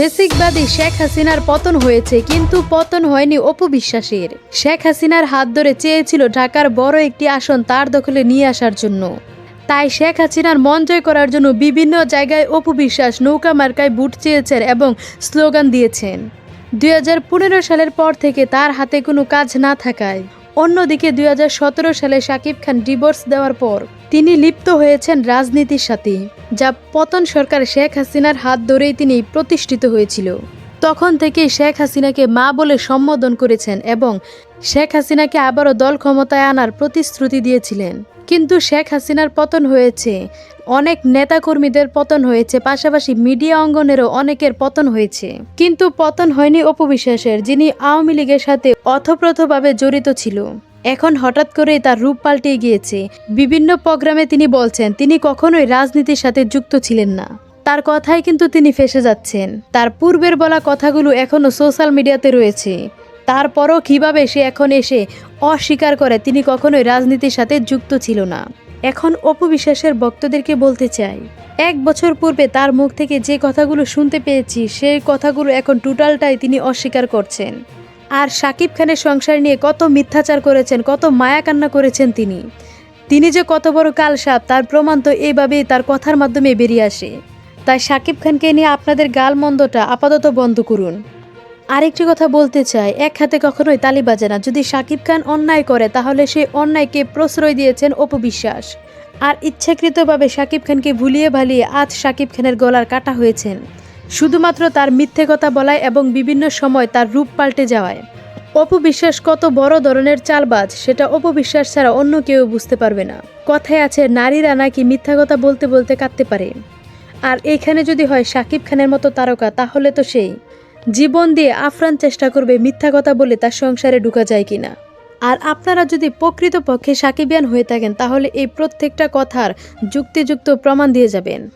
ফেসিকবাদী শেখ হাসিনার পতন হয়েছে, কিন্তু পতন হয়নি অপু বিশ্বাসের। শেখ হাসিনার হাত ধরে চেয়েছিল ঢাকার বড় একটি আসন তার দখলে নিয়ে আসার জন্য। তাই শেখ হাসিনার মন জয় করার জন্য বিভিন্ন জায়গায় অপু বিশ্বাস নৌকা মার্কায় বুট চেয়েছেন এবং স্লোগান দিয়েছেন। দুই হাজার পনেরো সালের পর থেকে তার হাতে কোনো কাজ না থাকায় অন্যদিকে দুই হাজার সতেরো সালে শাকিব খান ডিভোর্স দেওয়ার পর তিনি লিপ্ত হয়েছেন রাজনীতির সাথে, যা পতন সরকার শেখ হাসিনার হাত ধরেই তিনি প্রতিষ্ঠিত হয়েছিল। তখন থেকে শেখ হাসিনাকে মা বলে সম্বোধন করেছেন এবং শেখ হাসিনাকে আবারও দল ক্ষমতায় আনার প্রতিশ্রুতি দিয়েছিলেন। কিন্তু শেখ হাসিনার পতন হয়েছে, অনেক নেতাকর্মীদের পতন হয়েছে, পাশাপাশি মিডিয়া অঙ্গনেরও অনেকের পতন হয়েছে। কিন্তু পতন হয়নি অপবিশ্বাসের যিনি আওয়ামী লীগের সাথে অথপ্রথভাবে জড়িত ছিল। এখন হঠাৎ করেই তার রূপ পাল্টে গিয়েছে। বিভিন্ন প্রোগ্রামে তিনি বলছেন, তিনি কখনোই রাজনীতির সাথে যুক্ত ছিলেন না। তার কথায় কিন্তু তিনি ফেসে যাচ্ছেন। তার পূর্বের বলা কথাগুলো এখনও সোশ্যাল মিডিয়াতে রয়েছে। তারপরও কীভাবে সে এখন এসে অস্বীকার করে তিনি কখনোই রাজনীতির সাথে যুক্ত ছিল না। এখন অপবিশ্বাসের ভক্তদেরকে বলতে চাই, এক বছর পূর্বে তার মুখ থেকে যে কথাগুলো শুনতে পেয়েছি, সেই কথাগুলো এখন টোটালটাই তিনি অস্বীকার করছেন। আর সাকিব খানের সংসার নিয়ে কত মিথ্যাচার করেছেন, কত মায়া কান্না করেছেন তিনি। তিনি যে কত বড় কালসাপ, তার প্রমাণ তো এইভাবেই তার কথার মাধ্যমে বেরিয়ে আসে। তাই সাকিব খানকে নিয়ে আপনাদের গালমন্দটা আপাতত বন্ধ করুন। আরেকটি কথা বলতে চাই, এক হাতে কখনোই তালি বাজে না। যদি সাকিব খান অন্যায় করে, তাহলে সেই অন্যায়কে প্রশ্রয় দিয়েছেন অপবিশ্বাস আর ইচ্ছাকৃতভাবে সাকিব খানকে ভুলিয়ে ভালিয়ে আজ সাকিব খানের গলার কাটা হয়েছেন। শুধুমাত্র তার মিথ্যে কথা বলায় এবং বিভিন্ন সময় তার রূপ পাল্টে যাওয়ায়। অপবিশ্বাস কত বড় ধরনের চালবাজ, সেটা অপবিশ্বাস ছাড়া অন্য কেউ বুঝতে পারবে না। কথায় আছে, নারীরা নাকি মিথ্যা কথা বলতে বলতে কাঁদতে পারে। আর এইখানে যদি হয় সাকিব খানের মতো তারকা, তাহলে তো সেই। জীবন দিয়ে আফরান চেষ্টা করবে মিথ্যা কথা বলে তার সংসারে ঢুকা যায় কিনা। আর আপনারা যদি প্রকৃতপক্ষে সাকিবিয়ান হয়ে থাকেন, তাহলে এই প্রত্যেকটা কথার যুক্তিযুক্ত প্রমাণ দিয়ে যাবেন।